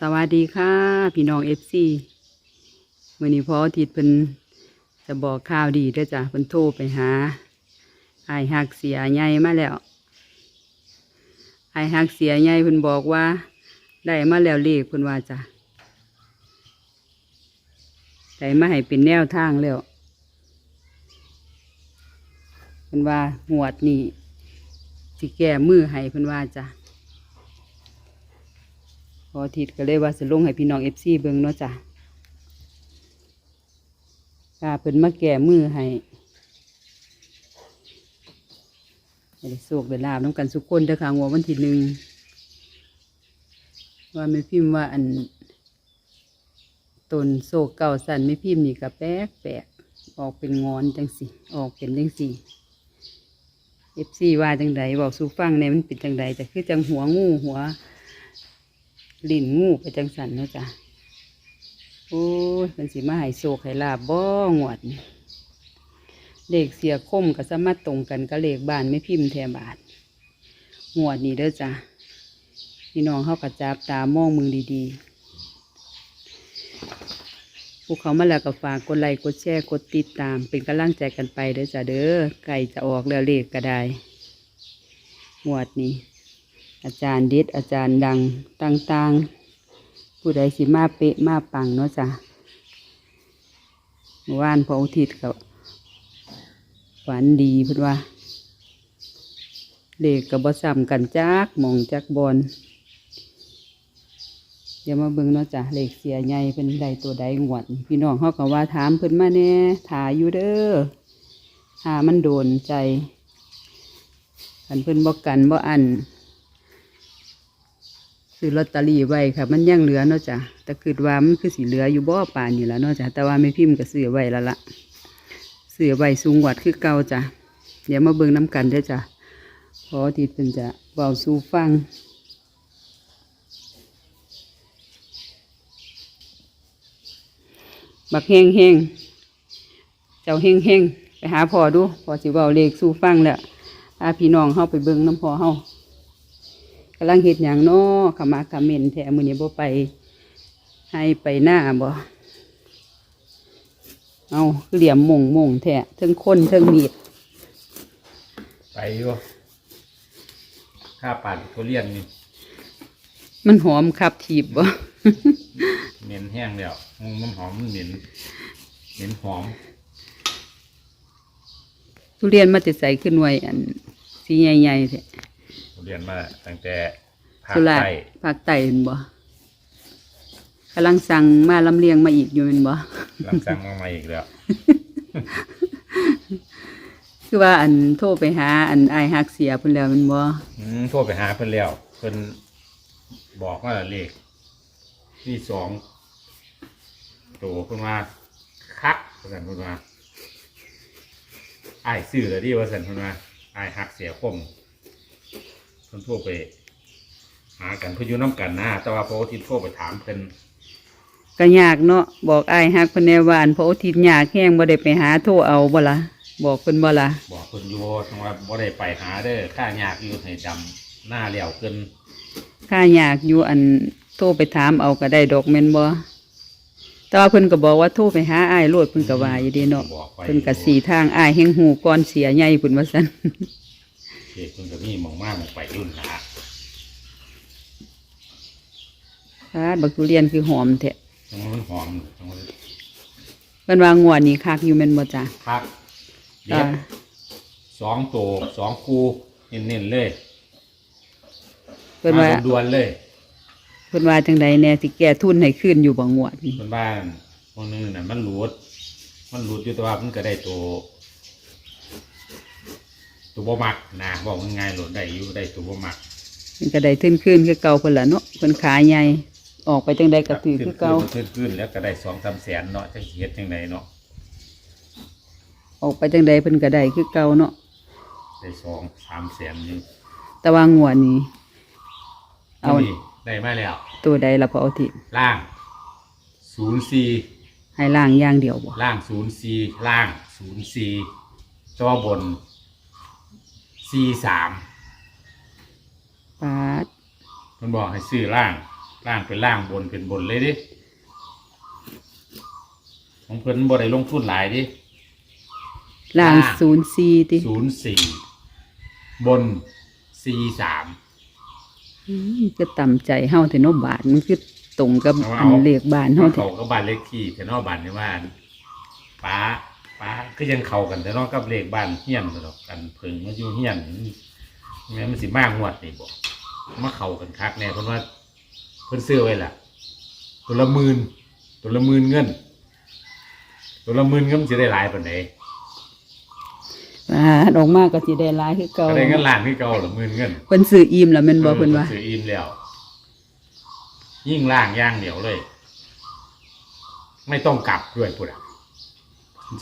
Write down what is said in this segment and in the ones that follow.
สวัสดีค่ะ พี่น้องเอฟซีมื่อนี้พออาทิตย์เพิ่นจะบอกข่าวดีด้อจ้ะเพิ่นโทรไปหาไอหักเสียใหญ่มาแล้วไอหักเสียใหญ่เพิ่นบอกว่า ได้มาแล้วเลขเพิ่นว่าจ้ะได้มาให้เป็นแนวทางแล้วเพิ่นว่าหวดนี่สิแก้มือให้เพิ่นว่าจ้ะ พอทิตย์ก็เลยว่าสิลงให้พี่น้องเอฟซีเบิ่งเนาะจ้ะกาเพิ่นมาแก่มือให้ให้ได้โศกได้ลาบน้ำกันสุกคนเด้อค่ะงววันที่หนึ่งว่าไม่พิมพ์ว่าอันตนโศกเก่าสันไม่พิมพ์นี่ก็แป๊กแปกออกเป็นงอนจังสิออกเป็นจังสิเอฟซีว่าจังใดบอกสู่ฟังเนี่ยมันเป็นจังใดจะคือจังหัวงูหัว ลิ้นงูไปจังสันเนาะจ้ะโอ้ยมันสิมาให้โศกให้ลาบบ่งวดนี่เลขเสียคมกับสมารถตรงกันกับเลขบานไม่พิมพ์แทบาทงวดนี้เด้อจ้ะพี่น้องเข้ากระจับตามองมึงดีๆพวกเขามาแล้วก็ฝากกดไลค์กดแชร์กดติดตาม เป็นกำลังใจกันไปเด้อจ้ะเด้อไก่จะออกแล้วเลขก็ได้งวดนี้ อาจารย์ด็ดอาจารย์ดังต่างๆ ผู้ใดสิมาเป๊ะมาปังเนาะจ้ะเมื่อวานพระอุทิศก็ฝันดีเพื่นว่า เลขกับบซ้ำกันจักมองจักบอลเดี๋ยวมาเบิ่งเนาะจ้ะเลขเสียใหญ่เป็นใดตัวใดงวดพี่น้องเขาก็ว่าถามเพิ่นมาแน่ถาอยู่เด้อหามันโดนใจอันเพิ่นบอกกันบ่อัน ซื้อลอตเตอรี่ไว้ค่ะ มันยังเหลือเนาะจ้ะแต่คิดว่ามันคือสีเหลืออยู่บ่อป่านนี่และเนาะจ้ะแต่ว่าไม่พิมพ์ก็ซื้อไว้แล้วละซื้อไว้สูงวัดคือเก่าจ้ะเดี๋ยวมาเบิ่งน้ำกันเด้จ้ะพอที่เป็นจะเบาสู่ฟังบักเฮงเฮงเจ้าเฮงเฮงไปหาพ่อดูพ่อสิเบาเลขสู่ฟังแล้วพาพี่น้องเฮาไปเบิ่งน้ำพ่อเฮาำลังเห็ดอย่างน้อขมาขเมนแถมือนี้บ่ไป ให้ไปหน้าบ่เอาเหลี่ยมมงมงแท้เทิงคนเทิงมีดไปอยู่ข้าป่านทุเรียนนี่มันหอมขับถีบบ่ เหม็นแห้งแล้วอืมมันหอมมันเหม็นเหม็นหอม ทุเรียนมาติดใส่ขึ้นไว้อันสีใหญ่ๆแท้ทุ เรียนมาตั้งแต่ภาคสุราษฎใต้ร์ภาคใต้เห็นบ่กำลังสั่งมาลำเลียงมาอีกอยู่เห็นบ่หลังสั่งมาใหม่อีกแล้ว คือว่าอันโทรไปหาอันไอายฮักเสียเพิ่นแล้วแมันบ่อืมโทรไปหาเพิ่นแล้วเพิ่นบอกว่าเลขที่สองตัวเพิ่นมาคักว่าสันเพิ่นมาไอ้ายซื้อแล้วดิว่าสันเพิ่นมาไอ้ายหักเสียคมเพิ่นโทรไป หากันเพิ่นอยู่น้ำกันนะแต่ว่าพออาทิตย์โทรไปถามเพิ่นก็ยากเนาะบอกไอายฮักเพิ่นแน่วาอันเพราะอาทิตย์ยากแห้งบ่ได้ไปหาโทรเอาบ่ล่ะบอกเพิ่นบ่ล่ะบอกเพิ่นอยู่จังว่าบ่ได้ไปหาเด้อข้ายากอยู่ให้ดำหน้าเหลี่ยวเกินข้าอยากอยู่อันโทรไปถามเอาก็ได้ดอกแม่นบ่แต่ว่าเพิ่นก็บอกว่าโทรไปหาอ้ายโลดเพิ่นก็ว่าอยู่เดีเนาะบอกไปเพิ่นก็สีทางอ้ายแห่งหูก่อนเสียใหญ่เพิ่นว่าซั่น เด็กเพิ่นก็มีหมองมากมองไปรุ่นหาฟาดบักทุเรียนคือหอมแท้จังว่ามันหอมจังว่าเพิ่นว่างวดนี้คักอยู่แม่นบ่จ้ะพักเด็อ่าดสองตัวสองคูเน้นๆเลยเพิ่นว่ามาด่วนๆเลยเพิ่นว่าจังใดแน่สิแก้ทุนให้คืนอยู่บ่งวดนี้เพิ่นบ้านพวกนึงน่ะมันหลุดมันหลุดอยู่แต่ว่ามันก็ได้ตัว ตัวบ่มักนะบอกง่ายๆหลุดได้อยู่ได้ตัวบ่มักเพิ่นก็ได้ทุนคืนคือเก่าเพิ่นล่ะเนาะเพิ่นขายใหญ่ออกไปจังใดก็ถือคือเก่าขึ้นขึ้นแล้วก็ได้สองสามแสนเนาะจะเฮ็ดจังไดเนาะออกไปจังใดเพิ่นก็ได้คือเก่าเนาะได้สองสามแสนนี่แต่ว่างวดนี้เอานี่ได้มาแล้ว ตัวใดล่ะพอเอาทิตย์ล่างศูนย์สี่ให้ล่างอย่างเดียวบ่ล่างศูนย์สี่ล่างศูนย์สี่ตัวบน สี่สามปาดมันบอกให้ซื้อล่าง ล่างเป็นล่างบนเป็นบนเลยดิของเพิ่นบ่ได้ลงทุนหลายดิ ล่างล่างศูนย์สี่ติศูนย์สี่บนสี่สามอืมก็ต่ำใจเฮาแต่เนอบาทมันคือตรงกับเอาอันเลขบ้านเฮาแท้เขาก็บ้านเลขที่แต่นอกบ้านนี่ว่าป้า ป้าก็ยังเข้ากันแต่นอกกับเลขบ้านเฮียนหรอกกันเพิ่งมาอยู่เฮียนแม้มันสิมากงวดนี่บอกมาเข้ากันคักแน่เพราะว่าเพิ่นซื้อไว้ล่ะ ตัวละหมื่นตัวละหมื่นเงิน ตัวละหมื่นเงินมันจะได้หลายปานใดอ่าออกมาก็สิได้หลายคือเก่าก็ได้เงินล้านที่เก่าหรือหมื่นเงินเพิ่นซื้ออิ่มแล้วแม่นบ่เพิ่นว่าซื้ออิ่มแล้ว ยิ่งล่างย่างเดียวเลย ไม่ต้องกลับด้วยพูดอะ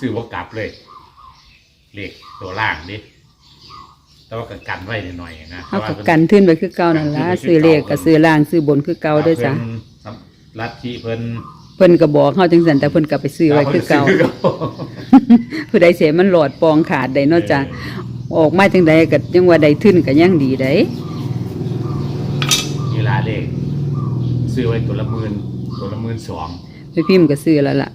ซื้อว่ากลับเลย เลขตัวล่างดิแต่ว่าก็กันไว้หน่อยๆนะเฮาก็กันขึ้นไปคือเก่านั่นล่ะซื้อเลขก็ซื้อล่างซื้อบนคือเก่าเด้อจ้ะเพิ่นสำลัทธิเพิ่น เพิ่นก็บอกเฮาจังซั่นแต่เพิ่นก็ไปซื้อไว้คือเก่าพิ่นซื้อผู้ใดเสียมันหลอดปองขาดได้เนาะจ้ะออกมาจังใดก็ยังว่าได้ทึนก็ยังดีได้มีลาเลขซื้อไว้ตัวละหมื่นตัวละหมื่นสองไปพิมพ์ก็ซื้อแล้วล่ะ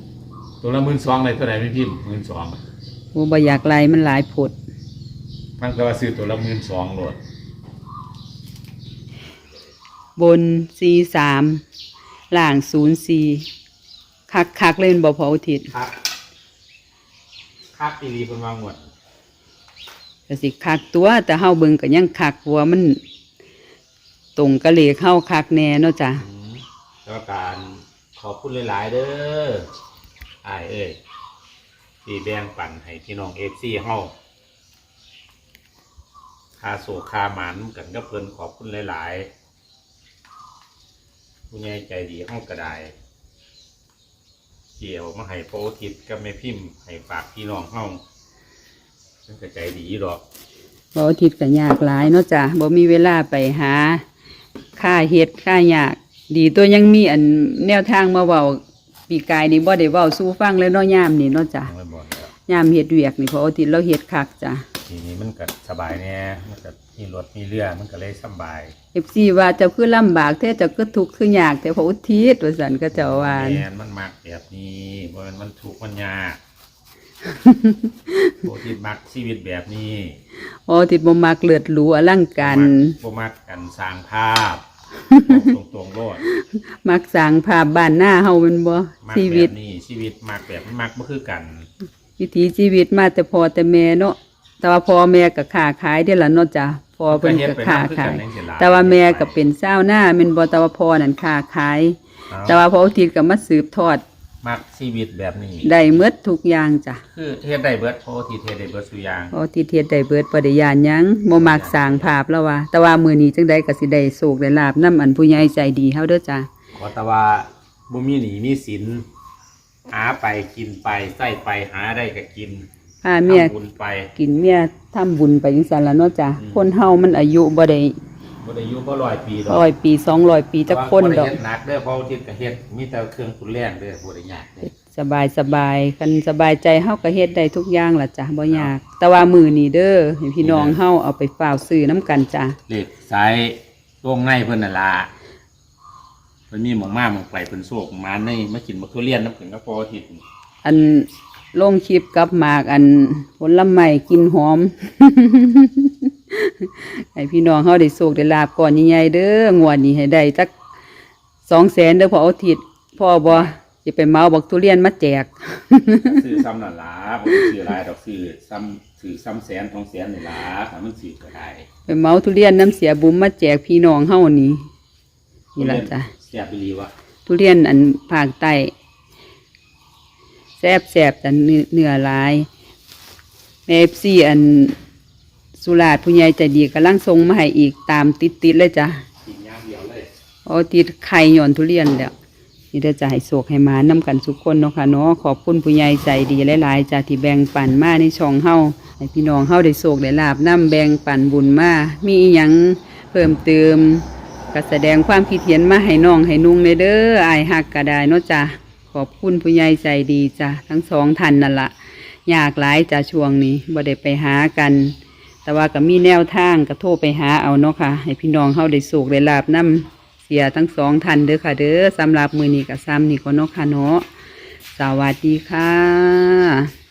ตัวละหมื่นสองเลยตัวไหนไม่พิมพ์หมื่นสองโอ้บ่อยากไล่มันหลายผดมันก็ว่าซื้อตัวละหมื่นสองโหลดบน43ล่าง04คักคักๆเล่นบ่พออุทิศครับครับปีรีเป็นวางหมดก็สิคักตัวแต่เฮาเบิ่งก็ยังคักเพราะว่ามันตรงกะเลขเฮาคักแน่เนาะจ้ะแล้วการขอบคุณหลาย ๆ เด้อ อายเอ้ยที่แบ่งปันให้พี่น้องเอฟซีเฮาคาโศกคาหมันกันก็เพิ่นขอบคุณหลาย ๆ ผู้ใหญ่ใจดีเฮาก็ไดเกี่ยวมาให้โปรทิศกับแม่พิมพ์ให้ฝากพี่น้องเฮาเพิ่นก็ใจดีดอกบ่อุทิศก็ยากหลายเนาะจ้ะบ่มีเวลาไปหาค่าเฮ็ดค่ายาก ดีตัวยังมีอันแนวทางมาเว้า ปีกายนี่บ่ได้เว้าสู่ฟังเลยเนาะยามนี่เนาะจ้ะไม่บอกแล้วยามเฮ็ดเวียกนี่พออุทิศเราเฮ็ดคักจ้ะ ทีนี้มันก็สบายแน่มันก็มีรถมีเรือมันก็เลยสำบาย FC ว่าเจ้าคือลำบากแท้เจ้าคือทุกข์คือยากแต่พออุทิศว่าซั่นก็เจ้าว่าแมนมันมักแบบนี้บ่แมันมันถูกข์มันยากโบที่มักชีวิตแบบนี้พออุทิศบ่มักเลือดหรูอลังการ บ่มักกันสร้างภาพ ตรงตรงๆโลดมักสร้างภาพบ้านหน้าเฮาแม่นบ่มักชีแบวิต บนี้ชีวิตมักแบบมันมักบ่คือกัน วิถีชีวิตมาแต่พ่อแต่แม่เนาะแต่ว่าพ่อแม่ก็ค้าขายเด้อล่ะเนาะจ้ะพ่อเพิ่นก็ค้าขาย แต่ว่าแม่ก็เป็นเจ้าวหน้าแม่นบ่แต่ว่าพ่อนั่นค้าขาย แต่ว่าพออุทิศก็มาสืบทอด มักชีวิตแบบนี้ ได้หมดทุกอย่างจ้ะคือเฮ็ดได้เบิดโพธิเฮ็ดได้เบิดสุอย่างพออุทิศเฮ็ดได้เบิดบ่ได้ยานหยังบ่มักสร้างภาพแล้วว่าแต่ว่ามื้อนี้จังไดก็สิได้โชคได้ลาบนํอันผู้ใหญ่ใจดีเฮาเด้อจ้ะขอแต่ว่าบ่มีหนี้มีสินหาไปกินไปใส่ไปหาได้ก็กินพาเมียทำบุญไป กินเมียทำบุญไปจังซั่นล่ะเนาะจ้ะอืมคนเฮามันอายุบ่ได้ บ่ได้อยู่บ่ร้อยปีดอกร้อยปี200ปีจักคนดอกเฮ็ดหนักเด้อเพราะว่าทิศก็เฮ็ดมีแต่เครื่องตุนแรงเด้อบ่ได้ยากเด้อสบายสบายคันสบายใจเฮาก็เฮ็ดได้ทุกอย่างล่ะจ้ะบ่ยาก แต่ว่ามื้อนี้เด้อให้พี่น้องเฮาเอาไปฝากซื้อนํกันจ้ะเลขสายตรงในเพิ่นน่ะล่ะเพิ่นมีหมองมาหมองไปเพิ่นโศกมาในมากินมะเขือเลียนน้ำเพิ่นก็พอทิศอันลงคลิปกับหมากอันผลไม้กินหอม ให้พี่น้องเฮาได้โชคได้ลาบก่อนใหญ่ๆเด้องวดนี้ให้ได้จัก200,000เด้อพอเอาทิศพ่อบ่สิไปเหมาบักทุเรียนมาแจกซื้อซ้ำน่ะล่ะบ่ได้ซื้อหลายดอกซื้อซ้ำซื้อซ้ำแสนทองแสนนี่ล่ะถ้ามันซื้อก็ได้ไปเหมาทุเรียนน้ำเสียบุ๋มมาแจกพี่น้องเฮานี่นี่ล่ะจ้ะแซ่บอีหลีวะทุเรียนอันภาคใต้แซบแซบแต่เนื้อเนื้อหลายแม่เอฟซีอัน สุราษฎร์ผู้ใหญ่ใจดีกำลังส่งมาให้อีกตามติดติดๆเลยจ้ะกินอย่างเดียวเลยเอาติดไข่หย่อนทุเรียนแล้วนี่เด้อจะให้โศกให้หมานํกันทุกคนเนาะค่ะเนาะขอบคุณผู้ใหญ่ใจดีหลายๆจ้ะที่แบ่งปันมาในช่องเฮาให้พี่น้องเฮาได้โศกได้ลาบนํแบ่งปันบุญมามีอิหยังเพิ่มเติมก็แสดงความคิดเห็นมาให้น้องให้นุ่งในเด้ออายหักก็ได้เนาะจ้ะขอบคุณผู้ใหญ่ใจดีจ้ะทั้งสองท่านนั่นละยากหลายจ้ะช่วงนี้บ่ได้ไปหากัน แต่ว่าก็มีแนวทางก็โทรไปหาเอาเนาะค่ะ ให้พี่น้องเฮาได้สุกได้ลาบนำเสียทั้งสองทันเด้อค่ะ เด้อสำหรับมือนี้กับซ้ำนี่ก็เนาะค่ะเนาะสวัสดีค่ะ